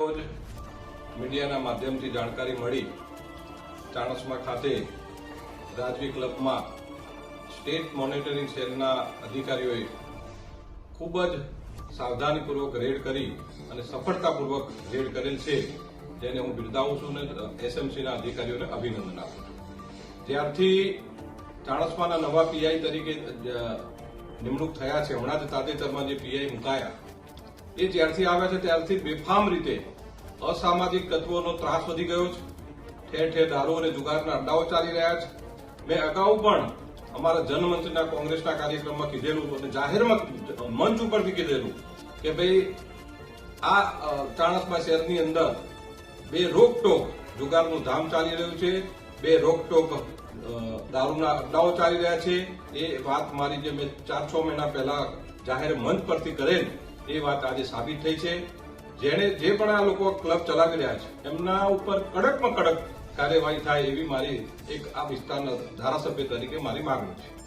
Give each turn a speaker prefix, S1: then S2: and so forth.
S1: મીડિયાના માધ્યમથી જાણકારી મળી ચાણસમા ખાતે રાજવી ક્લબમાં સ્ટેટ મોનિટરિંગ સેલના અધિકારીઓએ ખૂબ જ સાવધાનીપૂર્વક રેડ કરી અને સફળતાપૂર્વક રેડ કરેલ છે, જેને હું બિરદાવું છું અને એસએમસીના અધિકારીઓને અભિનંદન આપું છું. ત્યારથી ચાણસમાના નવા પીઆઈ તરીકે નિમણૂક થયા છે. હમણાં જ તાજેતરમાં જે પીઆઈ મુકાયા એ જ્યારથી આવ્યા છે ત્યારથી બેફામ રીતે અસામાજિક તત્વોનો ત્રાસ વધી ગયો છે. ઠેર ઠેર દારૂ અને જુગારના અડ્ડાઓ ચાલી રહ્યા છે. મેં અગાઉ પણ અમારા જનમંચના કોંગ્રેસના કાર્યક્રમમાં કીધેલું અને જાહેરમાં મંચ ઉપરથી કીધેલું કે ભાઈ આ ચાણસમા શહેરની અંદર બે રોકટોક જુગારનું ધામ ચાલી રહ્યું છે. બે રોકટોક દારૂના અડ્ડાઓ ચાલી રહ્યા છે. એ વાત મારી જે મેં ચાર છ મહિના પહેલા જાહેર મંચ પરથી કરેલ એ વાત આજે સાબિત થઈ છે. જેને જે પણ આ લોકો ક્લબ ચલાવી રહ્યા છે, એમના ઉપર કડકમાં કડક કાર્યવાહી થાય એવી મારી એક આ વિસ્તારના ધારાસભ્ય તરીકે મારી માગણી છે.